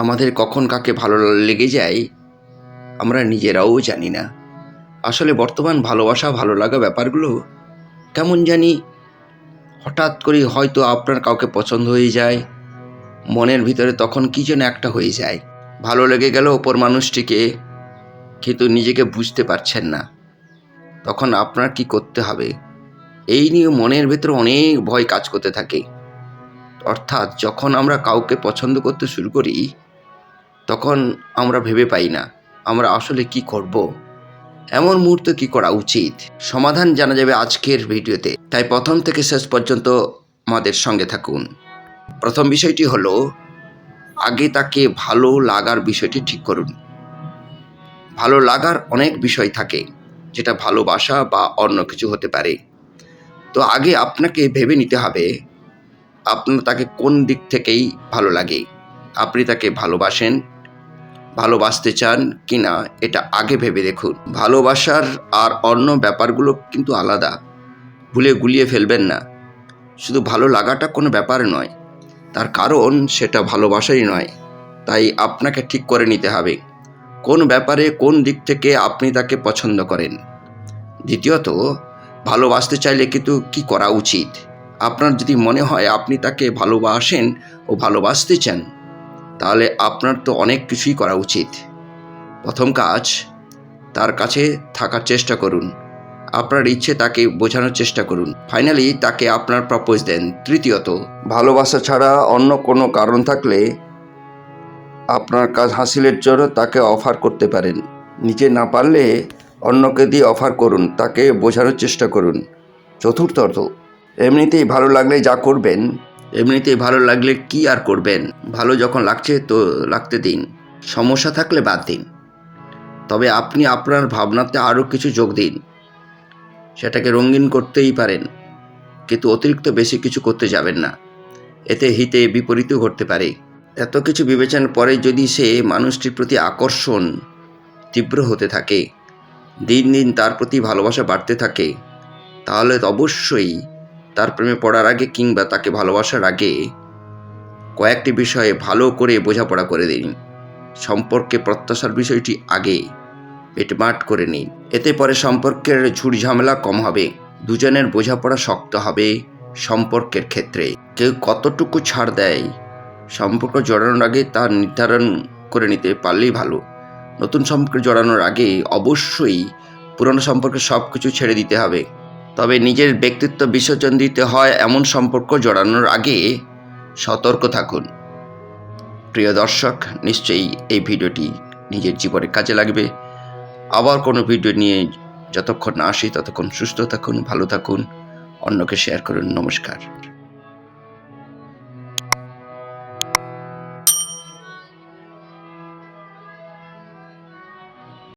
আমাদের কখন কাকে ভালো লেগে যায়, আমরা নিজেরাও জানি না। আসলে বর্তমান ভালোবাসা, ভালো লাগা ব্যাপারগুলো কেমন জানি হঠাৎ করে হয়তো আপনার কাউকে পছন্দ হয়ে যায়, মনের ভিতরে তখন কী যেন একটা হয়ে যায়। ভালো লেগে গেল ওপর মানুষটিকে কিন্তু নিজেকে বুঝতে পারছেন না। তখন আপনার কি করতে হবে? এই নিয়ে মনের ভেতরে অনেক ভয় কাজ করতে থাকে। অর্থাৎ যখন আমরা কাউকে পছন্দ করতে শুরু করি তখন আমরা ভেবে পাই না, আমরা আসলে কি করব। এমন মুহূর্তে কি করা উচিত? সমাধান জানা যাবে আজকের ভিডিওতে। তাই প্রথম থেকে শেষ পর্যন্ত আমাদের সঙ্গে থাকুন। প্রথম বিষয়টি হলো, আগে তাকে ভালো লাগার বিষয়টি ঠিক করুন। ভালো লাগার অনেক বিষয় থাকে, যেটা ভালোবাসা বা অন্য কিছু হতে পারে। তো আগে আপনাকে ভেবে নিতে হবে, আপনার তাকে কোন দিক থেকেই ভালো লাগে। আপনি তাকে ভালোবাসেন ভালোবাসতে চান কি না এটা আগে ভেবে দেখুন। ভালোবাসার আর অন্য ব্যাপারগুলো কিন্তু আলাদা। ভুলে গুলিয়ে ফেলবেন না। শুধু ভালো লাগাটা কোনো ব্যাপার নয়, তার কারণ সেটা ভালোবাসাই নয়। তাই আপনাকে ঠিক করে নিতে হবে, কোন ব্যাপারে কোন দিক থেকে আপনি তাকে পছন্দ করেন। দ্বিতীয়ত, ভালোবাসতে চাইলে কিন্তু কি করা উচিত? আপনার যদি মনে হয় আপনি তাকে ভালোবাসেন ও ভালোবাসতে চান তাহলে আপনার তো অনেক কিছুই করা উচিত। প্রথম কাজ, তার কাছে থাকার চেষ্টা করুন। আপনার ইচ্ছে তাকে বোঝানোর চেষ্টা করুন। ফাইনালি তাকে আপনার প্রপোজ দেন। তৃতীয়ত, ভালোবাসা ছাড়া অন্য কোনো কারণ থাকলে আপনার কাজ হাসিলের জন্য তাকে অফার করতে পারেন। নিজে না পারলে অন্যকে দিয়ে অফার করুন। তাকে বোঝানোর চেষ্টা করুন। চতুর্থত, এমনিতেই ভালো লাগলে যা করবেন এমনিতেই ভালো লাগলে কি আর করবেন? ভালো যখন লাগছে তো লাগতে দিন। সমস্যা থাকলে বাদ দিন। তবে আপনি আপনার ভাবনাতে আরও কিছু যোগ দিন। সেটাকে রঙিন করতেই পারেন। কিন্তু অতিরিক্ত বেশি কিছু করতে যাবেন না। এতে হিতে বিপরীতও ঘটতে পারে। এত কিছু বিবেচনার পরে যদি সে মানুষটির প্রতি আকর্ষণ তীব্র হতে থাকে, দিন দিন তার প্রতি ভালোবাসা বাড়তে থাকে, তাহলে অবশ্যই তার প্রেমে পড়ার আগে কিংবা তাকে ভালোবাসার আগে কয়েকটি বিষয়ে ভালো করে বোঝাপড়া করে দিন। সম্পর্কে প্রত্যাশার বিষয়টি আগে পেটমাট করে নিন। এতে পরে সম্পর্কের ঝুট ঝামেলা কম হবে। দুজনের বোঝাপড়া শক্ত হবে সম্পর্কের ক্ষেত্রে। কেউ কতটুকু ছাড় দেয় সম্পর্ক জড়ানোর আগে তা নির্ধারণ করে নিতে পারলেই ভালো। নতুন সম্পর্কে জড়ানোর আগে অবশ্যই পুরনো সম্পর্কে সব কিছু ছেড়ে দিতে হবে। তবে নিজের ব্যক্তিত্ব বিসর্জন দিতে হয় এমন সম্পর্ক জড়ানোর আগে সতর্ক থাকুন। প্রিয় দর্শক, নিশ্চয়ই এই ভিডিওটি নিজের জীবনে কাজে লাগবে। আবার কোনো ভিডিও নিয়ে যতক্ষণ না আসি, ততক্ষণ সুস্থ থাকুন, ভালো থাকুন। অন্যকে শেয়ার করুন। নমস্কার।